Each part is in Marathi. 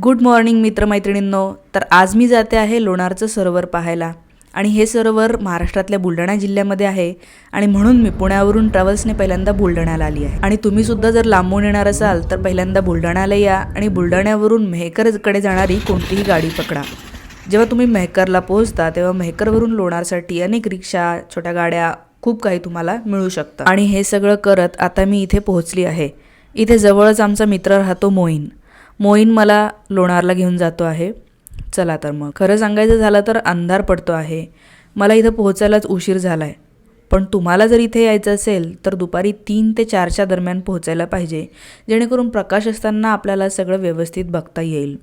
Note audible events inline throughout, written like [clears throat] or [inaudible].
Good morning मित्रमैत्रिणींनो. तर आज मी जाते आहे लोणारचं सरोवर पाहायला. आणि हे सरोवर महाराष्ट्रातल्या बुलढाणा जिल्ह्यामध्ये आहे. आणि म्हणून मी पुण्यावरून ट्रॅव्हल्सने पहिल्यांदा बुलढाण्याला आली आहे. आणि तुम्ही सुद्धा जर लांबून येणार असाल तर पहिल्यांदा बुलढाण्याला या. आणि बुलढाण्यावरून मेहकरकडे जाणारी कोणतीही गाडी पकडा. जेव्हा तुम्ही मेहकरला पोहोचता तेव्हा मेहकरवरून लोणारसाठी अनेक रिक्षा छोट्या गाड्या खूप काही तुम्हाला मिळू शकतं. आणि हे सगळं करत आता मी इथे पोहोचली आहे. इथे जवळच आमचा मित्र राहतो मोईन. मोईन मला लोणारला घेऊन जातो आहे. चला तर मग. खरं सांगायचं झालं तर अंधार पडतो आहे. मला इथं पोहोचायलाच उशीर झाला आहे पण तुम्हाला जर इथे यायचं असेल तर दुपारी तीन ते चारच्या दरम्यान पोहोचायला पाहिजे. जेणेकरून प्रकाश असताना आपल्याला सगळं व्यवस्थित बघता येईल.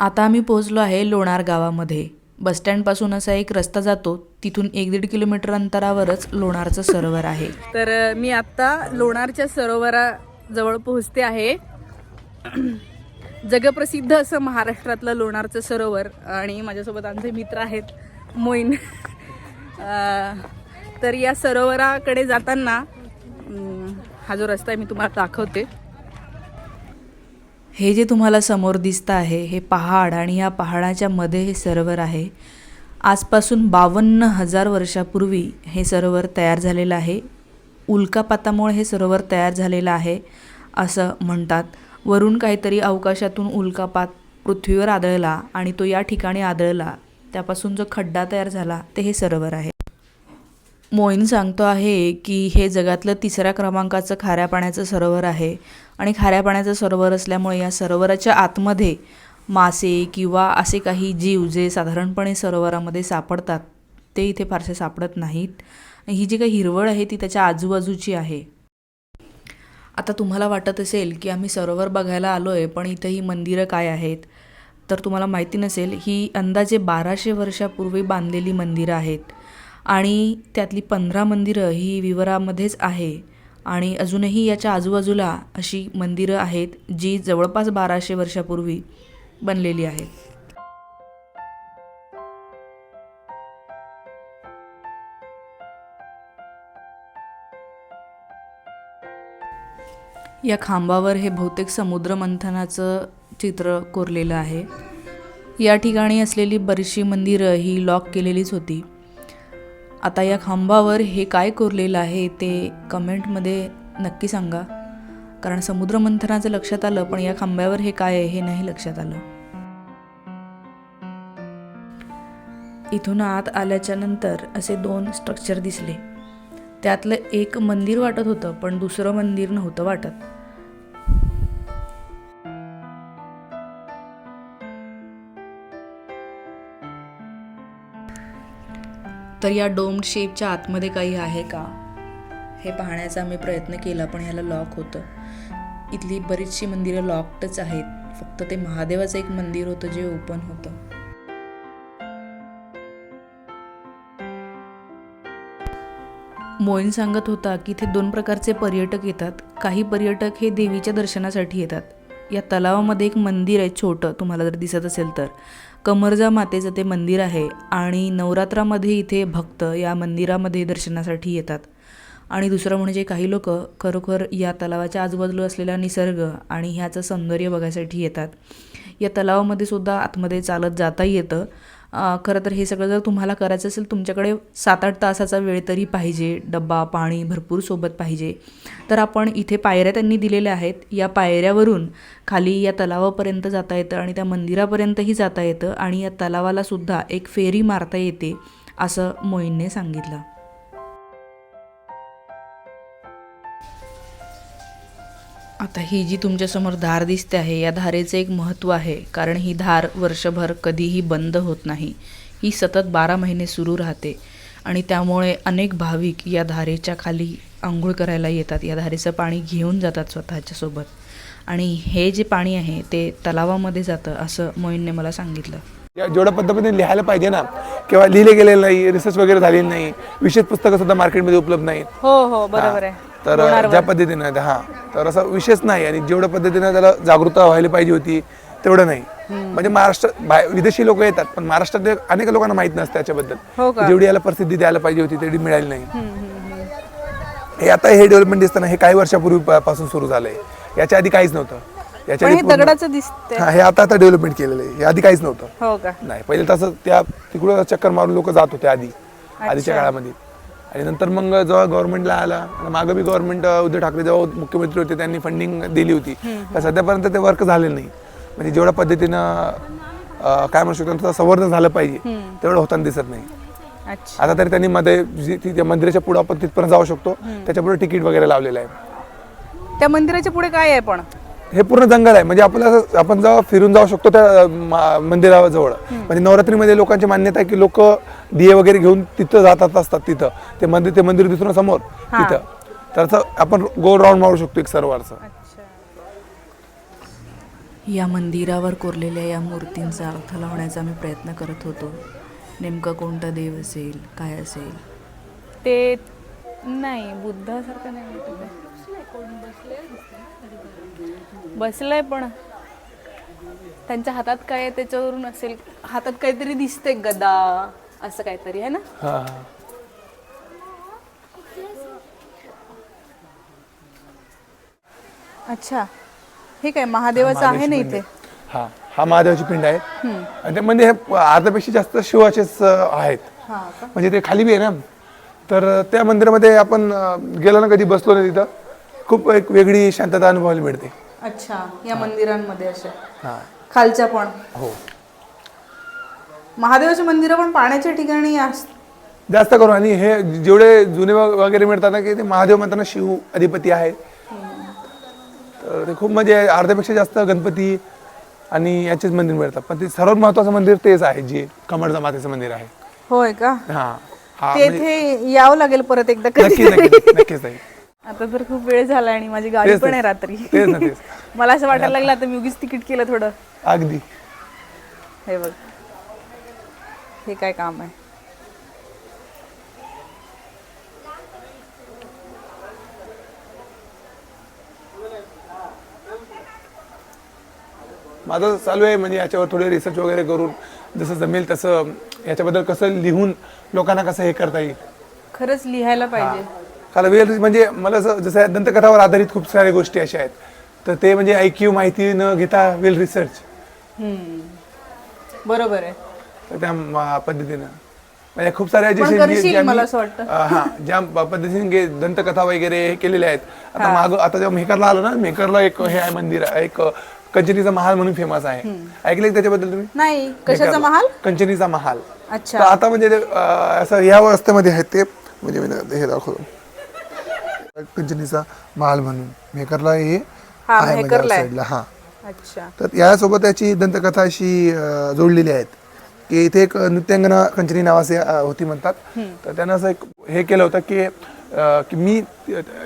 आता आम्ही पोहोचलो आहे लोणार गावामध्ये. बसस्टँडपासून असा एक रस्ता जातो. तिथून एक दीड किलोमीटर अंतरावरच लोणारचं सरोवर आहे. तर मी आत्ता लोणारच्या सरोवराजवळ पोहोचते आहे. [clears throat] जगप्रसिद्ध असं महाराष्ट्रातलं लोणारचं सरोवर आणि माझ्यासोबत आमचे मित्र आहेत मोईन. तर या सरोवराकडे जाताना हा जो रस्ता आहे मी तुम्हाला दाखवते. हे जे तुम्हाला समोर दिसतं आहे हे पहाड आणि या पहाडाच्या मध्ये हे सरोवर आहे. आजपासून बावन्न हजार वर्षापूर्वी हे सरोवर तयार झालेलं आहे. उल्कापातामुळे हे सरोवर तयार झालेलं आहे असं म्हणतात. वरून काहीतरी अवकाशातून उल्कापात पृथ्वीवर आदळला आणि तो या ठिकाणी आदळला. त्यापासून जो खड्डा तयार झाला ते हे सरोवर आहे. मोईन सांगतो आहे की हे जगातलं तिसऱ्या क्रमांकाचं खाऱ्या पाण्याचं सरोवर आहे आणि खाऱ्या पाण्याचं सरोवर असल्यामुळे या सरोवराच्या आतमध्ये मासे किंवा असे काही जीव जे साधारणपणे सरोवरामध्ये सापडतात ते इथे फारसे सापडत नाहीत. ही जी काही हिरवळ आहे ती त्याच्या आजूबाजूची आहे. आता तुम्हाला वाटत असेल की आम्ही सरोवर बघायला आलो आहे पण इथं ही मंदिरं काय आहेत? तर तुम्हाला माहिती नसेल ही अंदाजे बाराशे वर्षापूर्वी बांधलेली मंदिरं आहेत. आणि त्यातली पंधरा मंदिरं ही विवरामध्येच आहे. आणि अजूनही याच्या आजूबाजूला अशी मंदिरं आहेत जी जवळपास बाराशे वर्षापूर्वी बनलेली आहेत. या खांबावर हे बहुतेक समुद्र मंथनाचं चित्र कोरलेलं आहे. या ठिकाणी असलेली बरीचशी मंदिरं ही लॉक केलेलीच होती. आता या खांबावर हे काय कोरलेलं आहे ते कमेंटमध्ये नक्की सांगा. कारण समुद्र मंथनाचं लक्षात आलं पण या खांब्यावर हे काय आहे हे नाही लक्षात आलं. इथून आत आल्याच्यानंतर असे दोन स्ट्रक्चर दिसले. त्यातलं एक मंदिर वाटत होतं पण दुसरं मंदिर नव्हतं वाटत. तर या डोम शेपच्या आतमध्ये काही आहे का? हे पाहण्याचा मी प्रयत्न केला पण ह्याला लॉक होतं. इथली बरीचशी मंदिरं लॉकडच आहेत. फक्त ते महादेवाचं एक मंदिर होतं जे ओपन होतं. मोईन सांगत होता की इथे दोन प्रकारचे पर्यटक येतात. काही पर्यटक हे देवीच्या दर्शनासाठी येतात. या तलावामध्ये एक मंदिर आहे छोटं. तुम्हाला जर दिसत असेल तर. कमरजा मातेचं ते मंदिर आहे आणि नवरात्रामध्ये इथे भक्त या मंदिरामध्ये दर्शनासाठी येतात. आणि दुसरं म्हणजे काही लोक खरोखर या तलावाच्या आजूबाजूला असलेला निसर्ग आणि ह्याचं सौंदर्य बघायसाठी येतात. या तलावामध्ये सुद्धा आतमध्ये चालत जाता येतं. खरं तर हे सगळं जर तुम्हाला करायचं असेल तुमच्याकडे सात आठ तासाचा वेळ तरी पाहिजे. डब्बा पाणी भरपूर सोबत पाहिजे. तर आपण इथे पायऱ्या त्यांनी दिलेल्या आहेत. या पायऱ्यावरून खाली या तलावापर्यंत जाता येतं आणि त्या मंदिरापर्यंतही जाता येतं आणि या तलावालासुद्धा एक फेरी मारता येते असं मोईनने सांगितलं. आता ही जी तुमच्यासमोर धार दिसते आहे या धारेचं एक महत्त्व आहे कारण ही धार वर्षभर कधीही बंद होत नाही. ही सतत बारा महिने सुरू राहते आणि त्यामुळे अनेक भाविक या धारेच्या खाली आंघोळ करायला येतात. या धारेचं पाणी घेऊन जातात स्वतःच्या सोबत. आणि हे जे पाणी आहे ते तलावामध्ये जातं असं मोईनने मला सांगितलं. या जेवढ्या पद्धतीने लिहायला पाहिजे ना किंवा लिहिले गेलेलं नाही रिसर्च वगैरे झालेली नाही विशेष पुस्तकं सुद्धा मार्केटमध्ये उपलब्ध नाहीत. हो हो बरोबर आहे. तर ज्या पद्धतीने हा. तर असा विशेष नाही. आणि जेवढ्या पद्धतीने त्याला जागरूकता व्हायला पाहिजे होती तेवढं नाही. म्हणजे महाराष्ट्र विदेशी लोक येतात पण महाराष्ट्रात अनेक लोकांना माहीत नसतं त्याच्याबद्दल. हो? जेवढी याला प्रसिद्धी द्यायला पाहिजे होती तेवढी मिळाली नाही. हे आता हे डेव्हलपमेंट दिसताना हे काही वर्षापूर्वी पासून सुरू झालंय. याच्या आधी काहीच नव्हतं. याच्या हे हा हे आता आता डेव्हलपमेंट केलेलं आहे. हे आधी काहीच नव्हतं. हो नाही पहिले तसं त्या तिकडं चक्कर मारून लोक जात होते आधी आधीच्या काळामध्ये. आणि नंतर मग जेव्हा गव्हर्नमेंटला आला आणि मागं बी गव्हर्नमेंट उद्धव ठाकरे जेव्हा मुख्यमंत्री होते त्यांनी फंडिंग दिली होती. पण सध्यापर्यंत ते वर्क झालेलं नाही. म्हणजे जेवढ्या पद्धतीनं काय म्हणू शकतो त्याचं संवर्धन झालं पाहिजे तेवढं होताना दिसत नाही. आता तरी त्यांनी मध्ये मंदिराच्या पुढे आपण तिथपर्यंत जाऊ शकतो. त्याच्या पुढे तिकीट वगैरे लावलेलं आहे. त्या मंदिराच्या पुढे काय आहे पण? हे पूर्ण जंगल आहे. म्हणजे आपल्याला असं- आपण जेव्हा फिरून जाऊ शकतो त्या मा- मंदिराजवळ. म्हणजे नवरात्रीमध्ये लोकांची मान्यता आहे की लोक दिये वगैरे घेऊन तिथं जातात असतात तिथं. ते मंदिर ते मंदिर दिसून समोर तिथं. तर असं आपण गोल राऊंड मारू शकतो एक सरोवरचं. अच्छा. या मंदिरावर कोरलेल्या या मूर्तींचा अर्थ लावण्याचा मी प्रयत्न करत होतो. नेमका कोणता देव असेल? काय असेल? ते नाही बुद्धासारखं नाही वाटत आहे. बसलंय पण. त्यांच्या हातात काय आहे त्याच्यावरून असेल हातात काहीतरी दिसते गदा असं काहीतरी आहे ना? हा हा. अच्छा. हे काय महादेवाचं आहे ना इथे? हा हा महादेवाची पिंड आहे. आणि ते म्हणजे हे अर्ध्यापेक्षा जास्त शिवाचेच अं, आहेत. हा का? म्हणजे ते खाली बी आहे ना? तर त्या मंदिरामध्ये आपण अं, गेलो ना कधी बसलो ना तिथं खूप एक वेगळी शांतता अनुभवायला मिळते. अच्छा या मंदिरांमध्ये हा. खालच्या पण. हो. महादेवाचे मंदिर पण पाण्याच्या ठिकाणी अस- जास्त करून. आणि हे जेवढे जुने व- वगैरे मिळतात ना की ते महादेव म्हणताना शिव अधिपती आहे. तर ते खूप म्हणजे अर्ध्यापेक्षा जास्त गणपती आणि याचेच मंदिर मिळतात. पण ते सर्वात महत्वाचं मंदिर तेच आहे जे कमळचा मातेचं मंदिर आहे. होय का? हा. हा म्हणजे तेथे यावं लागेल परत एकदा नक्कीच कधी नक्कीच नक्कीच ताई. आता तर खूप वेळ झाला आणि माझी गाडी तेच पण. आहे रात्री. तेच ना तेच. [laughs] मला असं वाटायला लागलं आता मी उगीच तिकीट केलं थोडं. अगदी. हे बघ. हे काय काम आहे? माझं चालू आहे म्हणजे याच्यावर थोडे रिसर्च वगैरे करून जसं जमेल तसं याच्याबद्दल कसं लिहून लोकांना कसं हे करता येईल? खरंच लिहायला पाहिजे. कारण वेळ म्हणजे मला असं जसं दंतकथावर आधारित खूप साऱ्या गोष्टी अशा आहेत. तर ते म्हणजे ऐकीव माहिती न घेता वेल रिसर्च. बरोबर आहे. तर त्या पद्धतीनं. म्हणजे खूप साऱ्या पण जसे करशील जे- ज्या मला मी- असं वाटतं. अं, हा ज्या प- पद्धतीने गे- दंतकथा वगैरे हे केलेल्या आहेत. आता माग आता जेव्हा मेकरला आलो ना मेकरला एक हे आहे मंदिर आहे, एक कंचनीचा महाल म्हणून फेमस आहे. ऐकले त्याच्याबद्दल तुम्ही? नाही. कशाचा मेकरला. महाल? कंचनीचा महाल. तर अच्छा आता म्हणजे ते, अं, असं या अवस्थेमध्ये आहेत ते. म्हणजे मी हे दाखवतो. कंचनीचा महाल म्हणून. मेकरला हे हा, आहे म्हणजे मेकरला आहे. साईडला हा. अच्छा. तर यासोबत याची दंतकथा अशी अं, जोडलेली आहेत. की इथे एक नृत्यांगना कंचनी नावाचे अं, होती म्हणतात. तर त्यानं असं एक हे केलं होतं की अं, की मी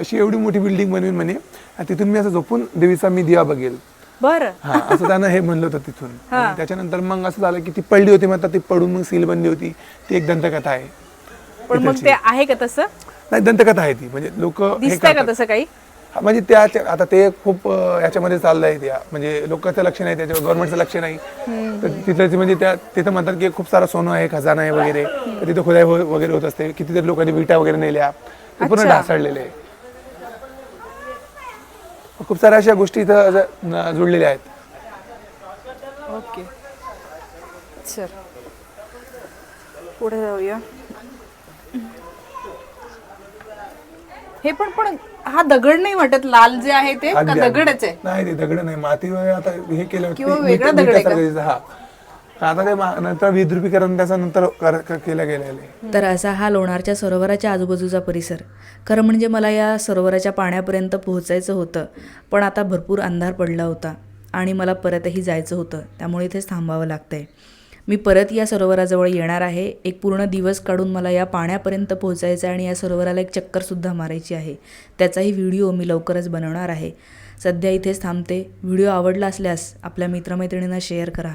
अशी एवढी मोठी बिल्डिंग बनवीन म्हणे आणि तिथून मी असं झोपून देवीचा मी दिवा बघेल. बर. हा असं त्यानं हे म्हणलं होतं तिथून. [laughs] आणि त्याच्यानंतर मग असं झालं की ती पडली होती म्हणतात ती पडून मग सील बनली होती. ती एक दंतकथा आहे. पण मग ते आहे का तसं? नाही दंतकथा आहे ती. म्हणजे लोक दिसतंय का करतात. तसं काही? म्हणजे त्या त्या- आता ते खूप अं, याच्यामध्ये चाललंय त्या म्हणजे लोकांचं लक्ष नाही त्याच्यावर गव्हर्नमेंटचं लक्ष नाही. तर तिथं ते म्हणजे त्या तिथं म्हणतात की खूप सारा सोनं आहे खजाना आहे वगैरे. तर तिथं खुदाई हो- वगैरे होत असते. कितीतरी लोकांनी विटा वगैरे नेल्या. ते पूर्ण अच्छा. ढासळलेले आहे. खूप साऱ्या अशा गोष्टी इथं न- जुळलेल्या आहेत. ओके. चल. पुढे जाऊया. हे पण पण हा दगड नाही वाटत लाल जे आहे ते का अगदी- अगदी. दगडच आहे? नाही ते दगड नाही. माती वगैरे आता हे केलं किंवा वेगळा दगड आहे का? मिठासारखं दिसतं, हा. आता ते मा- नंतर विद्रुपीकरण त्याचं नंतर कर- कर- केलं गेलेलं आहे. तर असा हा लोणारच्या सरोवराच्या आजूबाजूचा परिसर. खरं म्हणजे मला या सरोवराच्या पाण्यापर्यंत पोहोचायचं होतं पण आता भरपूर अंधार पडला होता आणि मला परतही जायचं होतं त्यामुळे इथेच थांबावं लागतंय. मी परत या सरोवराजवळ येणार आहे. एक पूर्ण दिवस काढून मला या पाण्यापर्यंत पोहोचायचं आहे आणि या सरोवराला एक चक्करसुद्धा मारायची आहे. त्याचाही व्हिडिओ मी लवकरच बनवणार आहे. सध्या इथेच थांबते. व्हिडिओ आवडला असल्यास आपल्या मित्रमैत्रिणींना शेअर करा.